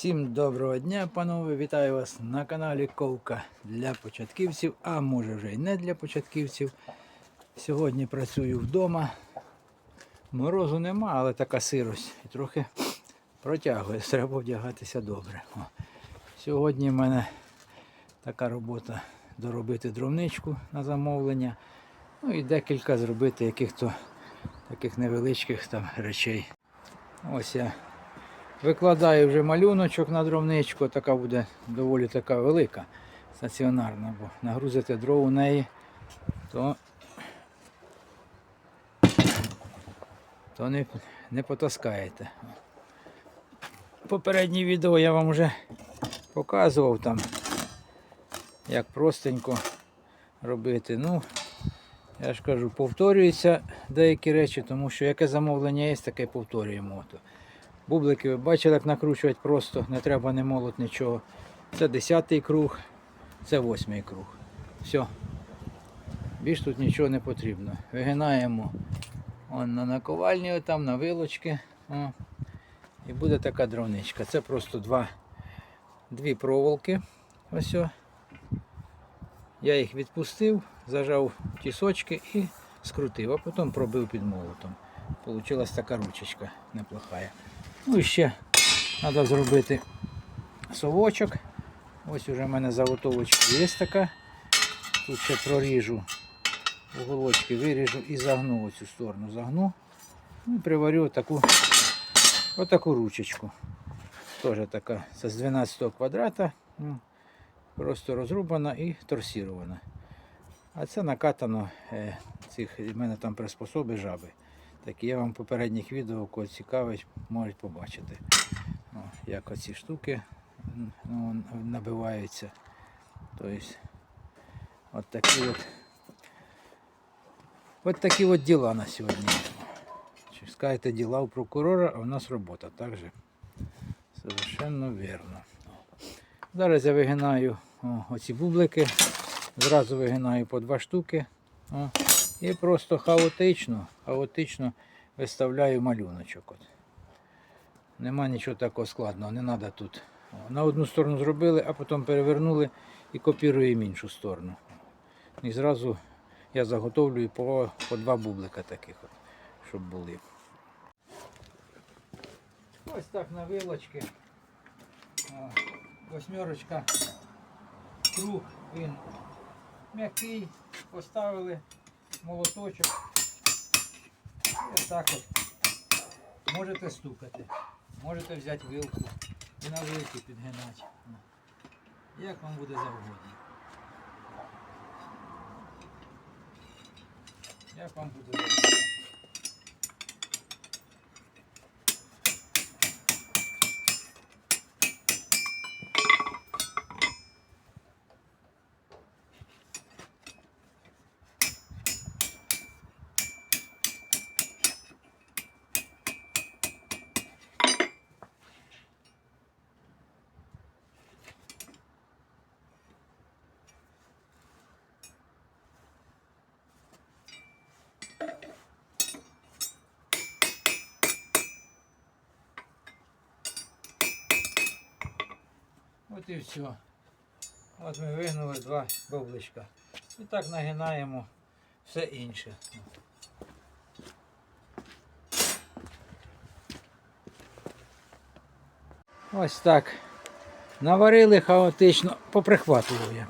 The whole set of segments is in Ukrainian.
Всім доброго дня, панове! Вітаю вас на каналі Ковка для початківців, а може вже й не для початківців. Сьогодні працюю вдома. Морозу нема, але така сирость і трохи протягує. Треба вдягатися добре. О. Сьогодні в мене така робота доробити дровничку на замовлення. Ну і декілька зробити яких-то таких невеличких там речей. Ось я Викладаю вже малюночок на дровничку, така буде доволі така велика, стаціонарна, бо нагрузити дров у неї, то, то не, не потаскаєте. Попереднє відео я вам вже показував там, як простенько робити. Ну, я ж кажу, повторюються деякі речі, тому що яке замовлення є, таке повторюємо. Бублики ви бачили, як накручувати просто, не треба не молот нічого. Це 10 круг, це 8 круг. Все. Більш тут нічого не потрібно. Вигинаємо он на наковальні, там, на вилочки. О. І буде така дровничка. Це просто два, дві проволоки. Ось. о. Я їх відпустив, зажав тісочки і скрутив, а потім пробив під молотом. Получилась така ручечка неплохая. Ну і ще треба зробити совочок. Ось уже в мене заготовочка є така. Тут ще проріжу уголочки, виріжу і загну оцю сторону. Загну. Ну, і приварю таку, отаку ручечку. Теж така це з 12 квадрата. Ну, Просто розрубана і торсірована. А це накатано е, цих, в мене там приспособи жаби. Такі я вам в попередніх відео, кого цікавить, можуть побачити. О, як оці штуки ну, набиваються. Тобто, от такі от, от такі от діла на сьогодні. Чи скажете діла у прокурора, а у нас робота. Так же? Совершенно вірно. Зараз я вигинаю о, оці бублики. Зразу вигинаю по два штуки. О. І просто хаотично, хаотично виставляю малюночок. От. Нема нічого такого складного, не треба тут. На одну сторону зробили, а потім перевернули і копіруємо іншу сторону. І зразу я заготовлюю по, по два бублика таких, от, щоб були. Ось так на вилочки. Восьмерочка. Круг він м'який, поставили молоточок. І отак от. Можете стукати. Можете взяти вилку і на вилки підгинати. Як вам буде завгодно. Як вам буде завгодно. От і все. От ми вигнули два бубличка. І так нагинаємо все інше. Ось так. Наварили хаотично, поприхватував я.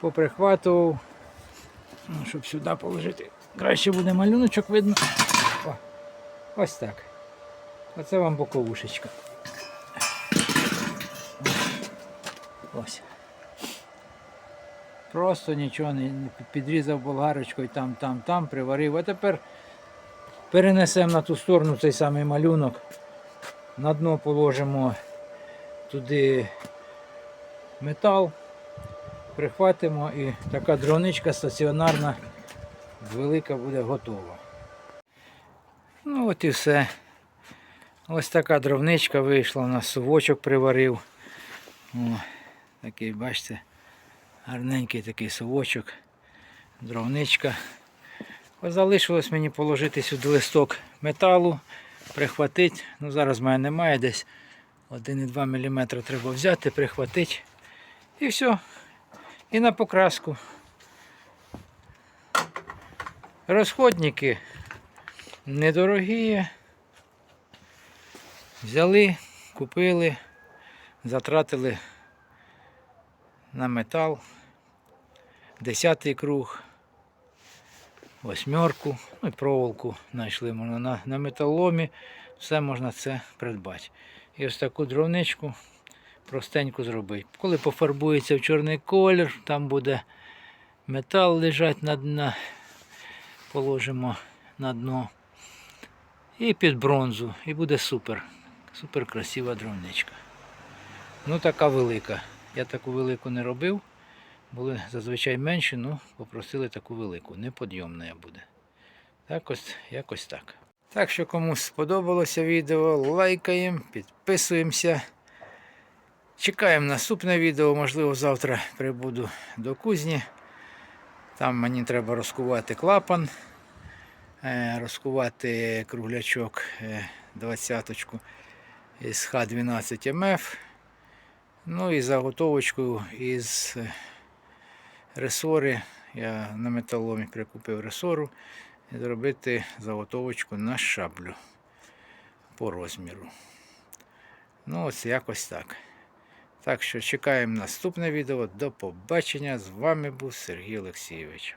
Поприхватував, Ну, щоб сюди положити. Краще буде малюночок видно. О, ось так. Оце вам боковушечка. Ось. Просто нічого не підрізав болгарочкою там, там, там, приварив. А тепер перенесемо на ту сторону цей самий малюнок. На дно положимо туди метал, прихватимо і така дроничка стаціонарна, велика буде готова. Ну от і все. Ось така дровничка вийшла, у нас совочок приварив. О. Такий, бачите, гарненький такий совочок, дровничка. Залишилось мені положити сюди листок металу, прихватити. Ну, зараз в мене немає десь. 1,2 мм треба взяти, прихватити. І все. І на покраску. Розходники недорогі. Взяли, купили, затратили на метал. Десятий круг, восьмерку, ну і проволоку знайшли можна на, на металоломі. Все можна це придбати. І ось таку дровничку простеньку зробити. Коли пофарбується в чорний колір, там буде метал лежати на дна, положимо на дно. І під бронзу. І буде супер. Супер красива дровничка. Ну така велика. Я таку велику не робив. Були зазвичай менші, ну попросили таку велику. Неподйомна буде. Так ось, якось так. Так що комусь сподобалося відео, лайкаємо, підписуємося. Чекаємо наступне відео, можливо, завтра прибуду до кузні. Там мені треба розкувати клапан, е, розкувати круглячок е, 20-ку із Х12 МФ. Ну і заготовочку із е, ресори. Я на металоломі прикупив ресору і зробити заготовочку на шаблю по розміру. Ну, ось якось так. Так що чекаємо наступне відео. До побачення. З вами був Сергій Олексійович.